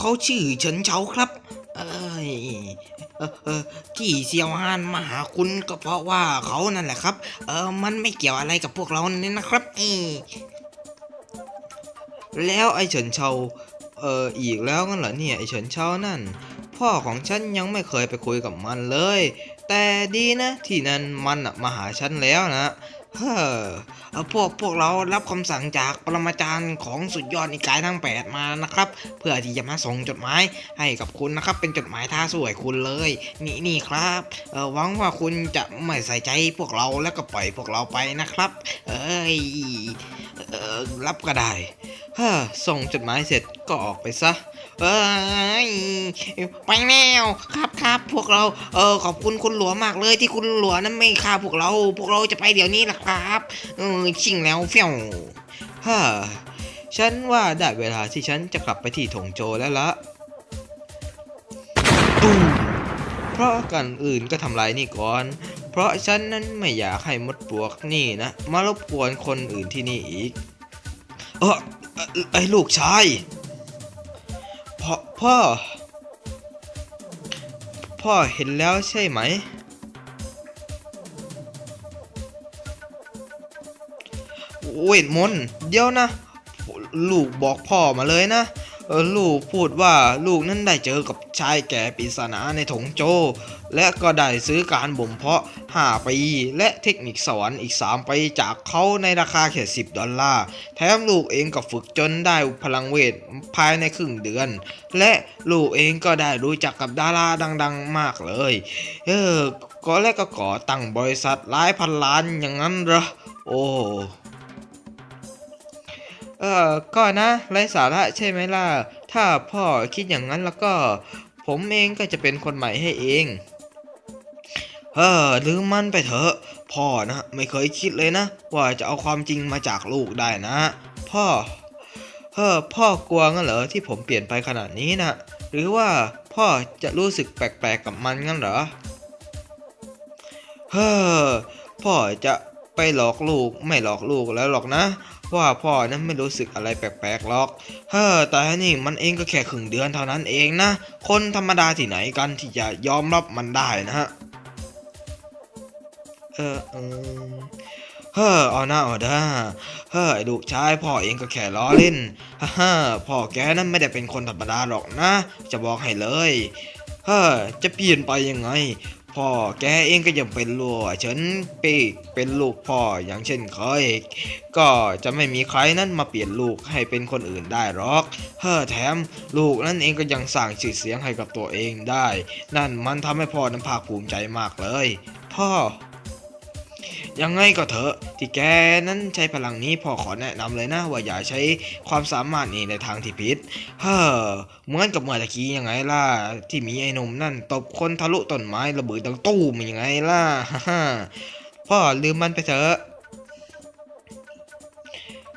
เขาชื่อเฉินเฉาครับ เอยเอที่เซียวฮานมาหาคุณก็เพราะว่าเขานั่นแหละครับ เออมันไม่เกี่ยวอะไรกับพวกเราเนี่ยนะครับเอแล้วไอ้เฉินเฉาเอออีกแล้วงั้นเหรอเนี่ยไอ้เฉินเฉานั่น พ่อของฉันยังไม่เคยไปคุยกับมันเลย แต่ดีนะที่นั่นมันมาหาฉันแล้วนะ เฮ้อพวกพวกเรารับคำสั่งจากปรมาจารย์ของสุดยอดนิกายทั้ง 8 มานะครับ เพื่อที่จะมาส่งจดหมายให้กับคุณนะครับ เป็นจดหมายท่าสวยคุณเลย นี่นี่ครับเออหวังว่าคุณจะไม่ใส่ใจพวกเราแล้วก็ปล่อยพวกเราไปนะครับ เอ้ยเออรับก็ได้เฮ้อส่งจดหมายเสร็จก็ออกไปซะ เอ้ยไปแล้วครับครับพวกเราเออขอบคุณคุณหลวงมากเลยที่คุณหลวงนั้นไม่ฆ่าพวกเรา พวกเราจะไปเดี๋ยวนี้ล่ะครับเออชิงแล้วเฟี้ยวฮ่าฉันว่าได้เวลาที่ฉันจะกลับไปที่ถงโจแล้วละตูเพราะกันอื่นก็ทำลายนี่ก่อน เพราะฉันนั้นไม่อยากให้มดปลวกนี่นะมารบกวนคนอื่นที่นี่อีก เออเอ่อไอ้ลูกชาย พ่อพ่อ พ่อเห็นแล้วใช่ไหม เวทมนต์เดี๋ยวนะ ลูกบอกพ่อมาเลยนะ เออลูกพูดว่าลูกนั้นได้เจอกับชายแก่ปริศนาในถงโจ และก็ได้ซื้อการบ่มเพาะ 5 ปีและเทคนิคสวรรค์อีก 3 ปีจากเขาในราคาแค่ 10 ดอลลาร์ แถมลูกเองก็ฝึกจนได้พลังเวทภายในครึ่งเดือน และลูกเองก็ได้รู้จักกับดาราดังๆมากเลย เออก็และก็ก่อตั้งบริษัทหลายพันล้านอย่างนั้นเหรอโอ้ เออก็นะไร้สาระใช่ไหมล่ะ ถ้าพ่อคิดอย่างนั้นแล้วก็ ผมเองก็จะเป็นคนใหม่ให้เอง เออลืมมันไปเถอะ พ่อนะไม่เคยคิดเลยนะ ว่าจะเอาความจริงมาจากลูกได้นะ พ่อเออพ่อกลัวงั้นเหรอที่ผมเปลี่ยนไปขนาดนี้นะหรือว่าพ่อจะรู้สึกแปลกๆกับมันงั้นเหรอเฮ้อพ่อจะไปหลอกลูกไม่หลอกลูกแล้วหรอกนะ ว่าพ่อนั้นไม่รู้สึกอะไรแปลกๆหรอก เฮ้อแต่นี่มันเองก็แค่ครึ่งเดือนเท่านั้นเองนะ คนธรรมดาที่ไหนกันที่จะยอมรับมันได้นะฮะ เออเออเฮ้อเอาหน้าเอาด้าเฮ้อไอ้ลูกชายพ่อเองก็แค่ล้อเล่นฮ่าฮ่าพ่อแกนั้นไม่ได้เป็นคนธรรมดาหรอกนะ จะบอกให้เลย เฮ้อจะเปลี่ยนไปยังไง พ่อแกเองก็ยังเป็นลูกฉันปีกเป็นลูกพ่ออย่างเช่นเคยก็จะไม่มีใครนั้นมาเปลี่ยนลูกให้เป็นคนอื่นได้หรอกเฮ้อแถมลูกนั่นเองก็ยังสร้างชื่อเสียงให้กับตัวเองได้ นั่นมันทำให้พ่อนั้นภาคภูมิใจมากเลย พ่อ ยังไงก็เถอะที่แกนั้นใช้พลังนี้พ่อขอแนะนำเลยนะว่าอย่าใช้ความสามารถนี้ในทางที่ผิด เฮ้อเหมือนกับเมื่อตะกี้ยังไงล่ะที่มีไอ้นมนั่นตบคนทะลุต้นไม้ระเบิดดังตู้มยังไงล่ะฮ่าพ่อลืมมันไปเถอะ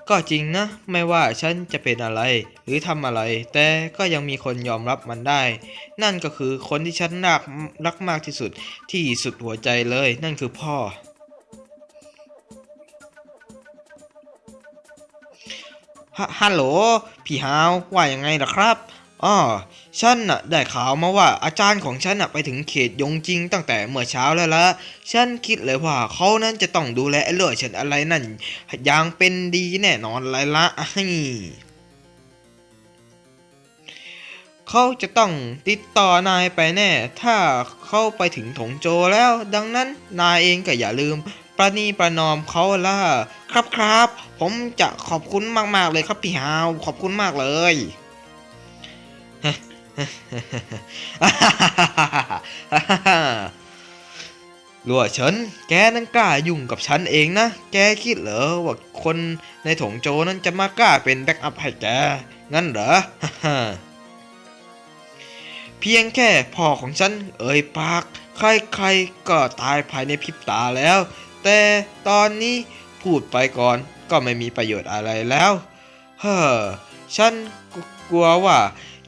ก็จริงนะ ไม่ว่าฉันจะเป็นอะไร หรือทำอะไร แต่ก็ยังมีคนยอมรับมันได้ นั่นก็คือคนที่ฉันรักรักมากที่สุดที่สุดหัวใจเลย นั่นคือพ่อ ฮฮัลโหล พี่ฮาวว่ายังไงล่ะครับอ๋อฉันน่ะได้ข่าวมาว่าอาจารย์ของฉันน่ะไปถึงเขตยงจริงตั้งแต่เมื่อเช้าแล้วละฉันคิดเลยว่าเขานั้นจะต้องดูแลเลือดฉันอะไรนั่นอย่างเป็นดีแน่นอนเลยละให้เขาจะต้องติดต่อนายไปแน่ ถ้าเขาไปถึงถงโจแล้ว ดังนั้นนายเองก็อย่าลืม ประนีประนอมเขาล่ะครับครับ ผมจะขอบคุณมาก ๆ เลยครับพี่ฮาวขอบคุณมากเลยลัวฉัน แกนั้นกล้ายุ่งกับฉันเองนะ แกคิดเหรอว่าคนในถงโจนั้นจะมากล้าเป็นแบ็กอัพให้แก งั้นเหรอ เพียงแค่พ่อของฉัน เอ่ยปาก ใครๆก็ตายภายในพริบตาแล้ว แต่ตอนนี้พูดไปก่อนก็ไม่มีประโยชน์อะไรแล้ว เฮ้อ ฉันกลัวว่า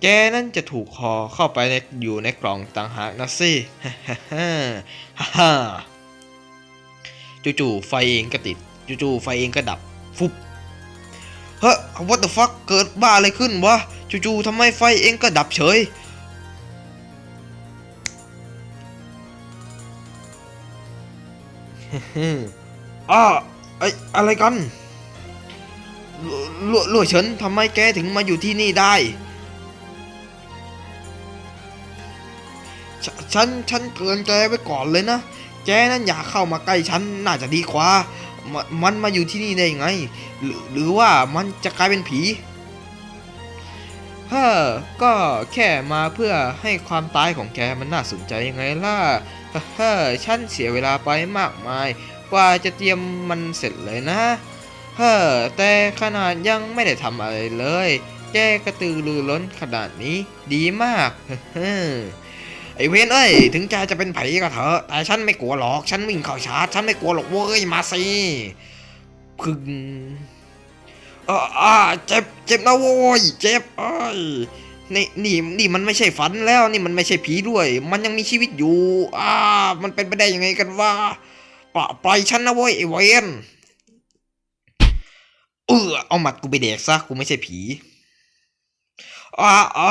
แกนั้นจะถูกคอเข้าไปในอยู่ในกล่องต่างหากนะสิฮ่าฮ่าจู่ๆไฟเองก็ติดจู่ๆไฟเองก็ดับ ฟุบ เฮ้ย what the fuck เกิดบ้าอะไรขึ้นวะจู่ๆทำไมไฟเองก็ดับเฉย อ้าไออะไรกันลั่วลั่เฉินทำไมแกถึงมาอยู่ที่นี่ได้ฉฉันฉันเตือนแกไว้ก่อนเลยนะ แกนั้นอย่าเข้ามาใกล้ฉันน่าจะดีกว่ามมันมาอยู่ที่นี่ได้ยังไง หรือหรือว่ามันจะกลายเป็นผี เฮ้อก็แค่มาเพื่อให้ความตายของแกมันน่าสนใจยังไงล่ะเฮ้อฉันเสียเวลาไปมากมาย กว่าจะเตรียมมันเสร็จเลยนะเฮ้อแต่ขนาดยังไม่ได้ทำอะไรเลย แกกระตือรือร้นขนาดนี้ดีมากเฮ้อไอเวนเอ้ยถึงแกจะเป็นผีก็เถอะแต่ฉันไม่กลัวหรอก ฉันวิ่งเข้าชาร์จฉันไม่กลัวหรอกเว้ยมาสิพึง อ่าเจ็บเจ็บนะโว้ยเจ็บเอ้นี่นี่นี่มันไม่ใช่ฝันแล้วนี่มันไม่ใช่ผีด้วย มันยังมีชีวิตอยู่ อ่า มันเป็นไปได้ยังไงกันวะปะปล่อยฉันนะเว้ยไอเวนเออเอาหมัดกูไปเด็กซะกูไม่ใช่ผีอ่าอ่า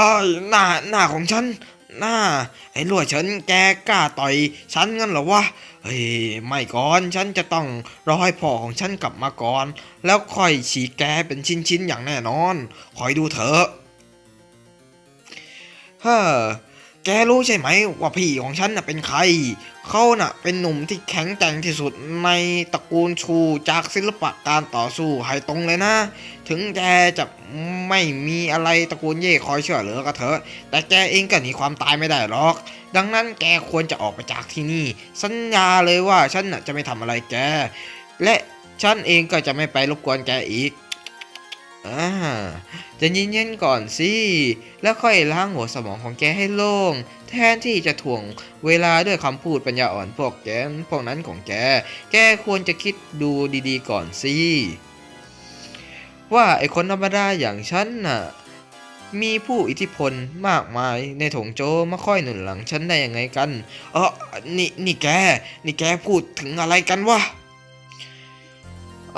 หน้าหน้าของฉัน หน้า ไอ้ลวดฉันแกกล้าต่อยฉันงั้นเหรอวะเฮ้ยไม่ก่อนฉันจะต้องรอให้พ่อของฉันกลับมาก่อน แล้วค่อยฉีกแกเป็นชิ้นๆอย่างแน่นอน คอยดูเถอะเฮ้อ แกรู้ใช่ไหมว่าพี่ของฉันน่ะเป็นใคร เขาน่ะเป็นหนุ่มที่แข็งแกร่งที่สุดในตระกูลชูจากศิลปะการต่อสู้ไฮตรงเลยนะ ถึงแกจะไม่มีอะไรตระกูลเย่คอยช่วยเหลือก็เถอะ แต่แกเองก็หนีความตายไม่ได้หรอก ดังนั้นแกควรจะออกไปจากที่นี่ สัญญาเลยว่าฉันน่ะจะไม่ทำอะไรแก และฉันเองก็จะไม่ไปรบกวนแกอีก อ่าจะเย็นๆก่อนสิ แล้วค่อยล้างหัวสมองของแกให้โล่ง แทนที่จะถ่วงเวลาด้วยคำพูดปัญญาอ่อนพวกแกพวกนั้นของแก แกควรจะคิดดูดีๆก่อนสิ ว่าไอคนธรรมดาอย่างฉันน่ะ มีผู้อิทธิพลมากมายในถงโจมาค่อยหนุนหลังฉันได้ยังไงกัน เออนี่นี่แก นี่แกพูดถึงอะไรกันวะ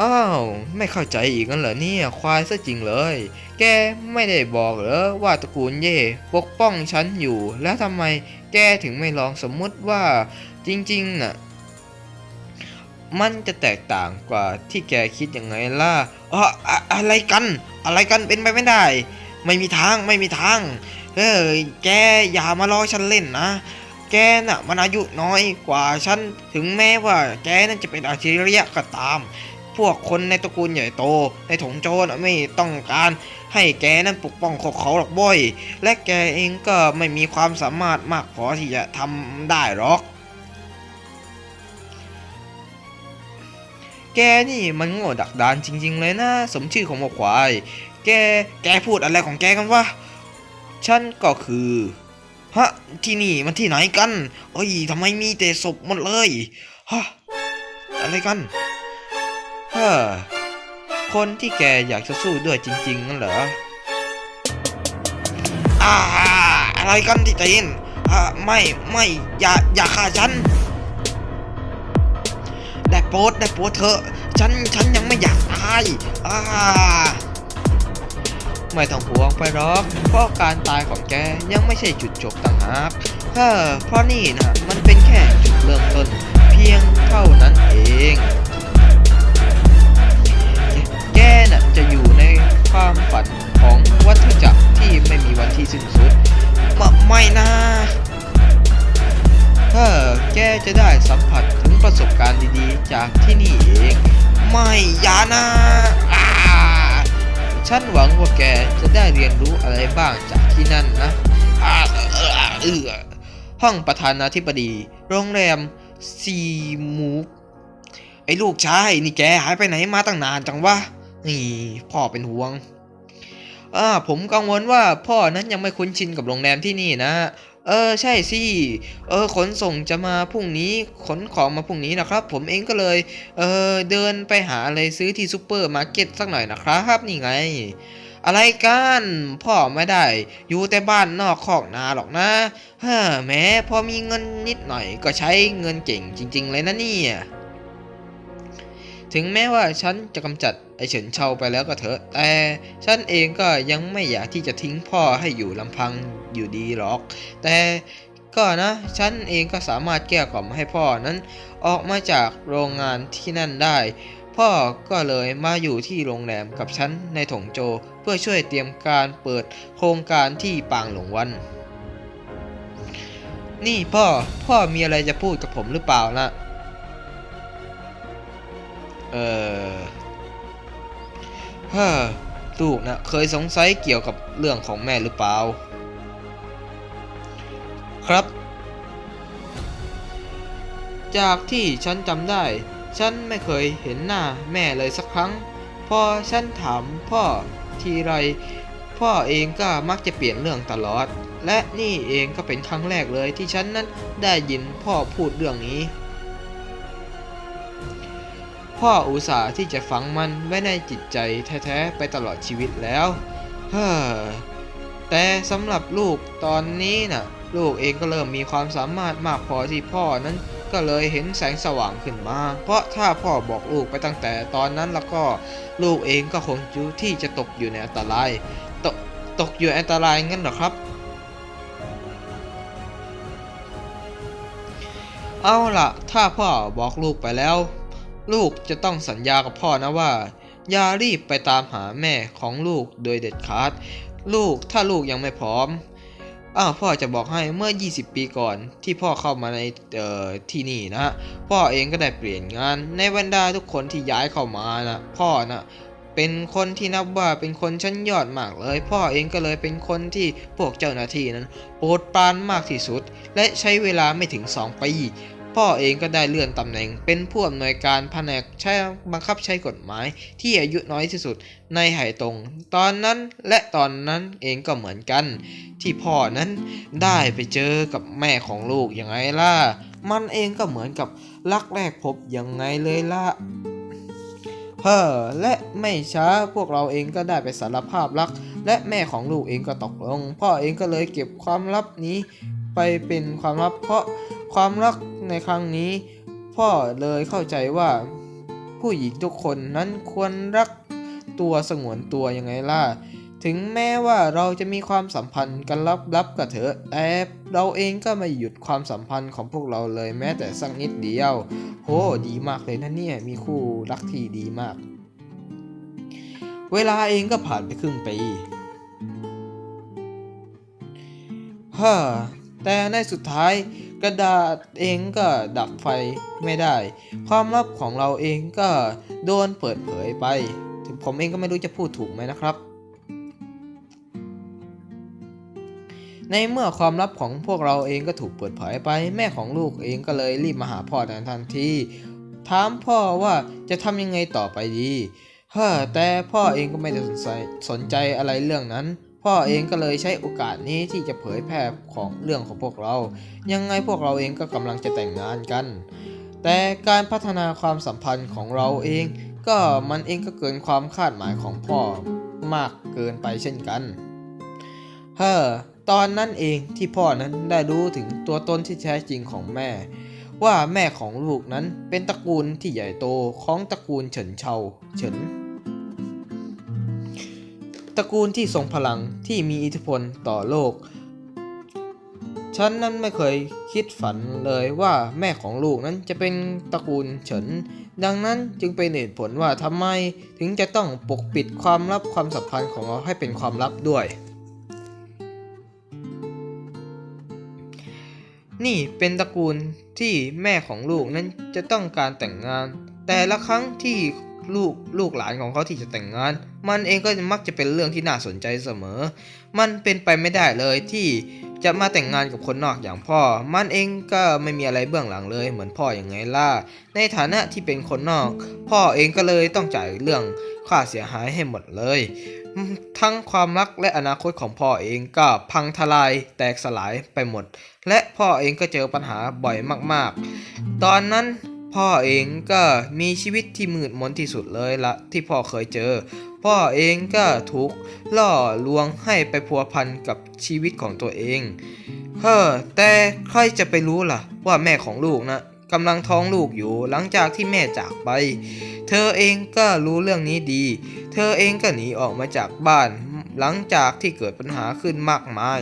อ้าว ไม่เข้าใจอีกงั้นเหรอเนี่ย ควายซะจริงเลย แกไม่ได้บอกเหรอว่าตระกูลเย่ปกป้องฉันอยู่ แล้วทำไมแกถึงไม่ลองสมมุติว่าจริงๆน่ะ มันจะแตกต่างกว่าที่แกคิดยังไงล่ะอ๋ออะอะไรกัน อะไรกันเป็นไปไม่ได้ ไม่มีทางไม่มีทางเฮ้ยแกอย่ามาล้อฉันเล่นนะแกน่ะมันอายุน้อยกว่าฉันถึงแม้ว่าแกนั่นจะเป็นอาชีริยะก็ตาม พวกคนในตระกูลใหญ่โต ในถงโจรไม่ต้องการให้แกนั้นปกป้องพวกเขาหรอกบ่อย และแกเองก็ไม่มีความสามารถมากพอที่จะทำได้หรอก แกนี่มันโง่ดักดานจริง ๆ เลยนะ สมชื่อของหมวกควาย แก แกพูดอะไรของแกกันวะ ฉันก็คือฮะที่นี่มันที่ไหนกัน โอ้ยทำไมมีแต่ศพหมดเลย ฮะ อะไรกัน เฮ้อคนที่แกอยากจะสู้ด้วยจริงๆนั่นเหรออ่าอะไรกันที่ตีนอ่าไม่ไม่อย่าอย่าฆ่าฉันได้โปรดได้โปรดเถอะฉันฉันยังไม่อยากตายอ่าไม่ต้องห่วงไปหรอกเพราะการตายของแกยังไม่ใช่จุดจบต่างหากเออเพราะนี่นะมันเป็นแค่จุดเริ่มต้นเพียงเท่านั้นเอง น่ะจะอยู่ในความฝันของวัฏจักรที่ไม่มีวันที่สิ้นสุดไมไม่นะถ้าแกจะได้สัมผัสถึงประสบการณ์ดีๆ จากที่นี่เอง ไม่ยานะฉันหวังว่าแกจะได้เรียนรู้อะไรบ้างจากที่นั่นนะห้องประธานาธิบดี โรงแรมซีมูฟไอ้ลูกชาย นี่แกหายไปไหนมาตั้งนานจังวะ นี่พ่อเป็นห่วงอ่าผมกังวลว่าพ่อนั้นยังไม่คุ้นชินกับโรงแรมที่นี่นะ เออใช่สิ เออขนส่งจะมาพรุ่งนี้ขนของมาพรุ่งนี้นะครับ ผมเองก็เลย เออเดินไปหาอะไรซื้อที่ซูเปอร์มาร์เก็ตสักหน่อยนะครับนี่ไง อะไรกันพ่อไม่ได้ อยู่แต่บ้านนอกคอกนาหรอกนะฮ้อแม้พอมีเงินนิดหน่อยก็ใช้เงินเก่งจริง ๆ เลยนะเนี่ย ถึงแม้ว่าฉันจะกำจัดไอเฉินเชาไปแล้วก็เถอะ แต่ฉันเองก็ยังไม่อยากที่จะทิ้งพ่อให้อยู่ลำพังอยู่ดีหรอก แต่ก็นะฉันเองก็สามารถแก้กล่อมให้พ่อนั้นออกมาจากโรงงานที่นั่นได้ พ่อก็เลยมาอยู่ที่โรงแรมกับฉันในถงโจเพื่อช่วยเตรียมการเปิดโครงการที่ปางหลงวัน นี่พ่อพ่อมีอะไรจะพูดกับผมหรือเปล่านะ ออฮ้อลูกนะเคยสงสัยเกี่ยวกับเรื่องของแม่หรือเปล่า ครับ จากที่ฉันจำได้ ฉันไม่เคยเห็นหน้าแม่เลยสักครั้ง พอฉันถามพ่อทีไร พ่อเองก็มักจะเปลี่ยนเรื่องตลอด และนี่เองก็เป็นครั้งแรกเลยที่ฉันนั้นได้ยินพ่อพูดเรื่องนี้ พ่ออุตส่าห์ที่จะฝังมันไว้ในจิตใจแท้ๆไปตลอดชีวิตแล้วเฮ้อแต่สำหรับลูกตอนนี้น่ะ ลูกเองก็เริ่มมีความสามารถมากพอที่พ่อนั้นก็เลยเห็นแสงสว่างขึ้นมา เพราะถ้าพ่อบอกลูกไปตั้งแต่ตอนนั้นแล้วก็ลูกเองก็คงอยู่ที่จะตกอยู่ในอันตราย ตกตกอยู่ในอันตรายงั้นหรอครับ เอาล่ะ ถ้าพ่อบอกลูกไปแล้ว ลูกจะต้องสัญญากับพ่อนะว่า อย่ารีบไปตามหาแม่ของลูกโดยเด็ดขาด ลูกถ้าลูกยังไม่พร้อมอ้าวพ่อจะบอกให้เมื่อ 20 ปีก่อนที่พ่อเข้ามาในเอ่อที่นี่นะ พ่อเองก็ได้เปลี่ยนงาน ในบรรดาทุกคนที่ย้ายเข้ามานะพ่อนะเป็นคนที่นับว่าเป็นคนชั้นยอดมากเลย พ่อเองก็เลยเป็นคนที่พวกเจ้าหน้าที่นั้น โปรดปรานมากที่สุด และใช้เวลาไม่ถึง 2 ปี พ่อเองก็ได้เลื่อนตำแหน่ง เป็นผู้อำนวยการแผนกใช้บังคับใช้กฎหมายที่อายุน้อยที่สุดในไหตง ตอนนั้นและตอนนั้นเองก็เหมือนกัน ที่พ่อนั้นได้ไปเจอกับแม่ของลูกยังไงล่ะ มันเองก็เหมือนกับรักแรกพบยังไงเลยล่ะเฮ้อและไม่ช้าพวกเราเองก็ได้ไปสารภาพรัก และแม่ของลูกเองก็ตกลง พ่อเองก็เลยเก็บความลับนี้ ไปเป็นความลับ เพราะความรักในครั้งนี้ พ่อเลยเข้าใจว่า ผู้หญิงทุกคนนั้นควรรักตัวสงวนตัวยังไงล่ะ ถึงแม้ว่าเราจะมีความสัมพันธ์กันลับๆก็เถอะแต่เราเองก็ไม่หยุดความสัมพันธ์ของพวกเราเลยแม้แต่สักนิดเดียวโหดีมากเลยนะเนี่ย มีคู่รักที่ดีมาก เวลาเองก็ผ่านไปครึ่งปีฮ้อ แต่ในสุดท้ายกระดาษเองก็ดับไฟไม่ได้ ความลับของเราเองก็โดนเปิดเผยไป ถึงผมเองก็ไม่รู้จะพูดถูกไหมนะครับ ในเมื่อความลับของพวกเราเองก็ถูกเปิดเผยไป แม่ของลูกเองก็เลยรีบมาหาพ่อในทันทีถามพ่อว่าจะทำยังไงต่อไปดีเฮ้อแต่พ่อเองก็ไม่ได้สนใจสนใจอะไรเรื่องนั้น พ่อเองก็เลยใช้โอกาสนี้ที่จะเผยแพร่ของเรื่องของพวกเรา ยังไงพวกเราเองก็กำลังจะแต่งงานกัน แต่การพัฒนาความสัมพันธ์ของเราเอง ก็มันเองก็เกินความคาดหมายของพ่อมากเกินไปเช่นกัน เฮ้อตอนนั้นเองที่พ่อนั้นได้รู้ถึงตัวตนที่แท้จริงของแม่ ว่าแม่ของลูกนั้นเป็นตระกูลที่ใหญ่โตของตระกูลเฉินเชาเฉิน ตระกูลที่ทรงพลังที่มีอิทธิพลต่อโลก ฉันนั้นไม่เคยคิดฝันเลยว่าแม่ของลูกนั้นจะเป็นตระกูลเฉิน ดังนั้นจึงเป็นเหตุผลว่าทำไมถึงจะต้องปกปิดความลับความสัมพันธ์ของเราให้เป็นความลับด้วย นี่เป็นตระกูลที่แม่ของลูกนั้นจะต้องการแต่งงาน แต่ละครั้งที่ ลูกลูกหลานของเขาที่จะแต่งงาน มันเองก็มักจะเป็นเรื่องที่น่าสนใจเสมอ มันเป็นไปไม่ได้เลยที่จะมาแต่งงานกับคนนอกอย่างพ่อ มันเองก็ไม่มีอะไรเบื้องหลังเลย เหมือนพ่ออย่างไงล่ะ ในฐานะที่เป็นคนนอก พ่อเองก็เลยต้องจ่ายเรื่องค่าเสียหายให้หมดเลย ทั้งความรักและอนาคตของพ่อเองก็พังทลายแตกสลายไปหมด และพ่อเองก็เจอปัญหาบ่อยมากๆ ตอนนั้น พ่อเองก็มีชีวิตที่มืดมนที่สุดเลยละที่พ่อเคยเจอ พ่อเองก็ถูกล่อลวงให้ไปพัวพันกับชีวิตของตัวเองเฮ้อแต่ใครจะไปรู้ล่ะ ว่าแม่ของลูกนะกำลังท้องลูกอยู่หลังจากที่แม่จากไป เธอเองก็รู้เรื่องนี้ดี เธอเองก็หนีออกมาจากบ้านหลังจากที่เกิดปัญหาขึ้นมากมาย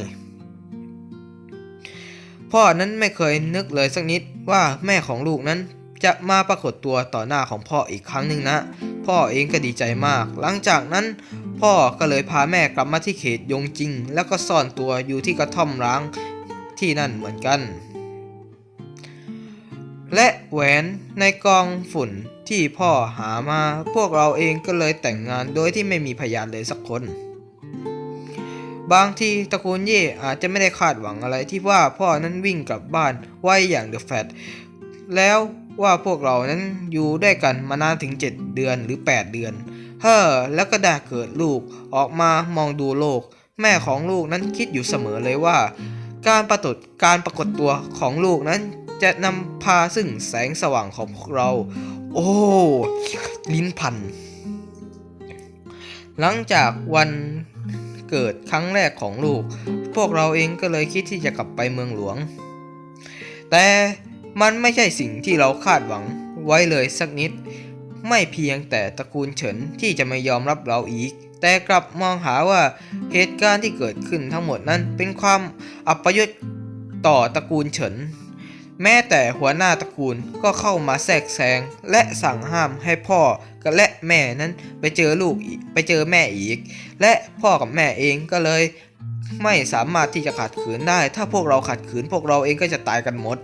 พ่อนั้นไม่เคยนึกเลยสักนิดว่าแม่ของลูกนั้น จะมาปรากฏตัวต่อหน้าของพ่ออีกครั้งหนึ่งนะ พ่อเองก็ดีใจมาก หลังจากนั้น พ่อก็เลยพาแม่กลับมาที่เขตยงจิง แล้วก็ซ่อนตัวอยู่ที่กระท่อมร้างที่นั่นเหมือนกัน และแหวนในกองฝุ่นที่พ่อหามา พวกเราเองก็เลยแต่งงานโดยที่ไม่มีพยานเลยสักคน บางทีตระกูลเย่อาจจะไม่ได้คาดหวังอะไรที่ว่าพ่อนั้นวิ่งกลับบ้านไวอย่างเดอะแฟตแล้ว ว่าพวกเรานั้นอยู่ด้วยกันมานานถึง 7 เดือนหรือ 8 เดือน เฮ้อแล้วก็ได้เกิดลูกออกมามองดูโลก แม่ของลูกนั้นคิดอยู่เสมอเลยว่า การปรากฏการปรากฏตัวของลูกนั้นจะนำพาซึ่งแสงสว่างของพวกเรา โอ้ลิ้นพัน หลังจากวันเกิดครั้งแรกของลูก พวกเราเองก็เลยคิดที่จะกลับไปเมืองหลวง แต่ มันไม่ใช่สิ่งที่เราคาดหวังไว้เลยสักนิด ไม่เพียงแต่ตระกูลเฉินที่จะไม่ยอมรับเราอีก แต่กลับมองหาว่าเหตุการณ์ที่เกิดขึ้นทั้งหมดนั้นเป็นความอัปยศต่อตระกูลเฉินแม้แต่หัวหน้าตระกูลก็เข้ามาแทรกแซงและสั่งห้ามให้พ่อกับและแม่นั้นไปเจอลูกอีกไปเจอแม่อีก และพ่อกับแม่เองก็เลย ไม่สามารถที่จะขัดขืนได้ ถ้าพวกเราขัดขืนพวกเราเองก็จะตายกันหมด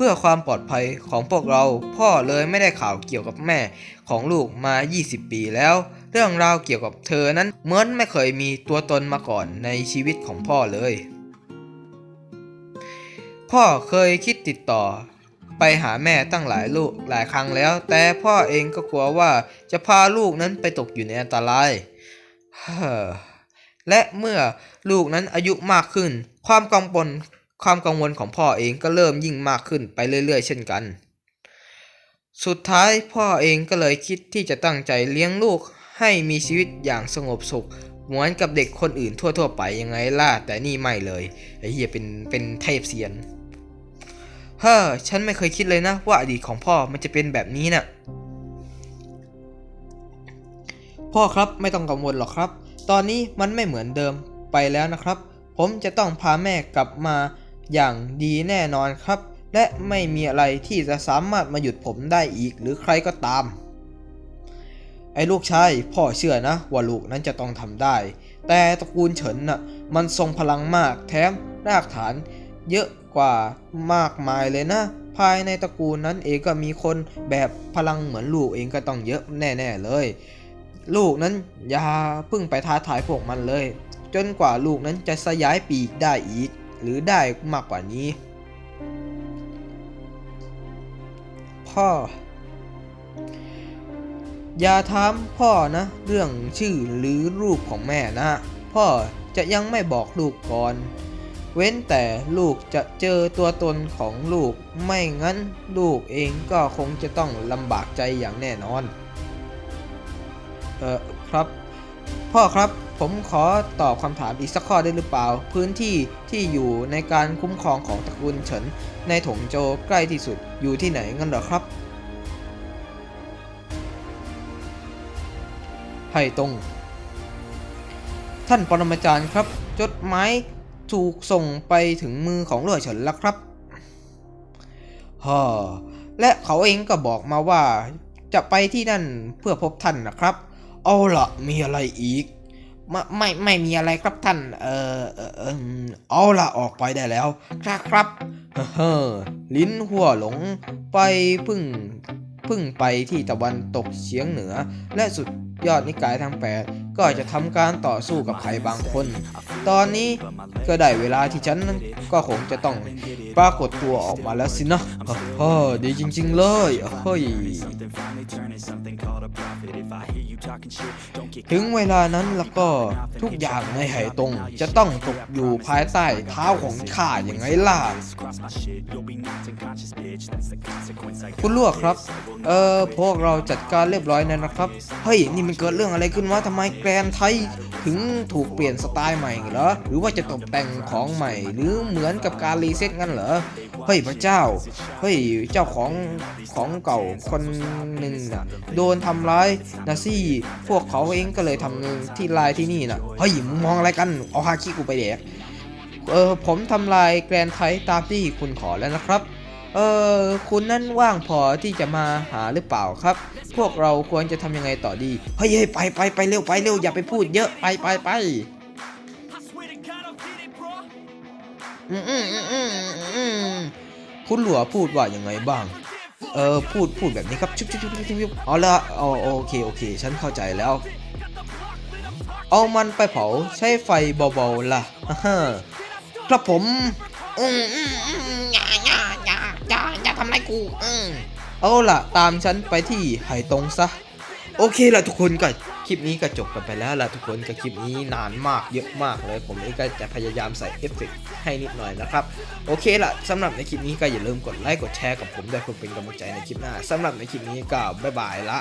เพื่อความปลอดภัยของพวกเรา พ่อเลยไม่ได้ข่าวเกี่ยวกับแม่ของลูกมา 20 ปีแล้ว เรื่องราวเกี่ยวกับเธอนั้นเหมือนไม่เคยมีตัวตนมาก่อนในชีวิตของพ่อเลย พ่อเคยคิดติดต่อไปหาแม่ตั้งหลายลูกหลายครั้งแล้ว แต่พ่อเองก็กลัวว่าจะพาลูกนั้นไปตกอยู่ในอันตราย และเมื่อลูกนั้นอายุมากขึ้น ความกังวล ความกังวลของพ่อเองก็เริ่มยิ่งมากขึ้นไปเรื่อยๆ เช่นกัน สุดท้ายพ่อเองก็เลยคิดที่จะตั้งใจเลี้ยงลูกให้มีชีวิตอย่างสงบสุขเหมือนกับเด็กคนอื่นทั่วๆ ไปยังไงล่ะแต่นี่ไม่เลยไอ้เหี้ยเป็นเป็นเทพเซียนเฮ้อฉันไม่เคยคิดเลยนะ ว่าอดีตของพ่อมันจะเป็นแบบนี้น่ะพ่อครับไม่ต้องกังวลหรอกครับ ตอนนี้มันไม่เหมือนเดิมไปแล้วนะครับ ผมจะต้องพาแม่กลับมา อย่างดีแน่นอนครับ และไม่มีอะไรที่จะสามารถมาหยุดผมได้อีกหรือใครก็ตาม ไอ้ลูกชายพ่อเชื่อนะว่าลูกนั้นจะต้องทำได้ แต่ตระกูลเฉินน่ะมันทรงพลังมากแถมรากฐาน เยอะกว่ามากมายเลยนะ ภายในตระกูลนั้นเองก็มีคนแบบพลังเหมือนลูกเองก็ต้องเยอะแน่ๆเลย ลูกนั้นอย่าเพิ่งไปท้าทายพวกมันเลย จนกว่าลูกนั้นจะสยายปีกได้อีก หรือได้มากกว่านี้ พ่อ อย่าถามพ่อนะ เรื่องชื่อหรือรูปของแม่นะ พ่อจะยังไม่บอกลูกก่อน เว้นแต่ลูกจะเจอตัวตนของลูก ไม่งั้นลูกเองก็คงจะต้องลำบากใจอย่างแน่นอน เออครับ พ่อครับผมขอตอบคำถามอีกสักข้อได้หรือเปล่า พื้นที่ที่อยู่ในการคุ้มครองของตระกูลเฉิน ในถงโจใกล้ที่สุดอยู่ที่ไหนงั้นเหรอครับไห่ตรงท่านปรมาจารย์ครับ จดหมายถูกส่งไปถึงมือของเลื่อเฉินแล้วครับฮ่อและเขาเองก็บอกมาว่าจะไปที่นั่นเพื่อพบท่านนะครับ เอาละมีอะไรอีก ไม่ไม่ไม่มีอะไรครับท่าน เออเออเออเอาละออกไปได้แล้ว ครับครับเฮ้อลิ้นหัวหลงไปพึ่งพึ่งไปที่ตะวันตกเฉียงเหนือ และสุด ยอดนิกายทั้งแปดก็จะทำการต่อสู้กับใครบางคน ตอนนี้ก็ได้เวลาที่ฉันก็คงจะต้องปรากฏตัวออกมาแล้วสินะเฮ้อดีจริง ๆ เลยเฮ้ยถึงเวลานั้นแล้วก็ทุกอย่างในไหตงจะต้องตกอยู่ภายใต้เท้าของข้าอย่างไงล่ะ คุณลวกครับ เออพวกเราจัดการเรียบร้อยแล้วนะครับ เฮ้ยนี่มันเกิดเรื่องอะไรขึ้นวะทำไมเกรนไทยถึงถูกเปลี่ยนสไตล์ใหม่เหรอ หรือว่าจะตกแต่งของใหม่ หรือเหมือนกับการรีเซ็ตงั้นเหรอ เฮ้ยพระเจ้า เฮ้ยเจ้าของของเก่าคนหนึ่งน่ะโดนทำร้ายนะสิพวกเขาเองก็เลยทำที่ลายที่นี่น่ะ เฮ้ยมึงมองอะไรกัน เอาฮาคิกูไปเด็กเออผมทำลายแกรนไทยตามที่คุณขอแล้วนะครับ เออคุณนั่นว่างพอที่จะมาหาหรือเปล่าครับ พวกเราควรจะทำยังไงต่อดีเฮ้ยไปไปไปเร็วไปเร็วอย่าไปพูดเยอะไปไปไปคุณหลัวพูดว่ายังไงบ้าง เออพูดพูดแบบนี้ครับชุบชุบชุบชุบชุบเอาละเอาโอเคโอเค ฉันเข้าใจแล้ว เอามันไปเผาใช้ไฟเบาๆล่ะครับผมอืมอืมอืม ทำไรกูอืมเอาล่ะ ตามฉันไปที่ไหตรงซะ โอเคล่ะทุกคนก็คลิปนี้ก็จบกันไปแล้วล่ะทุกคนกับคลิปนี้นานมากเยอะมากเลย ผมเองก็จะพยายามใส่เอฟเฟกให้นิดหน่อยนะครับ โอเคล่ะสำหรับในคลิปนี้ก็อย่าลืมกดไลค์กดแชร์กับผมด้วยเพื่อเป็นกำลังใจในคลิปหน้าสำหรับในคลิปนี้ก็บ๊ายบายละ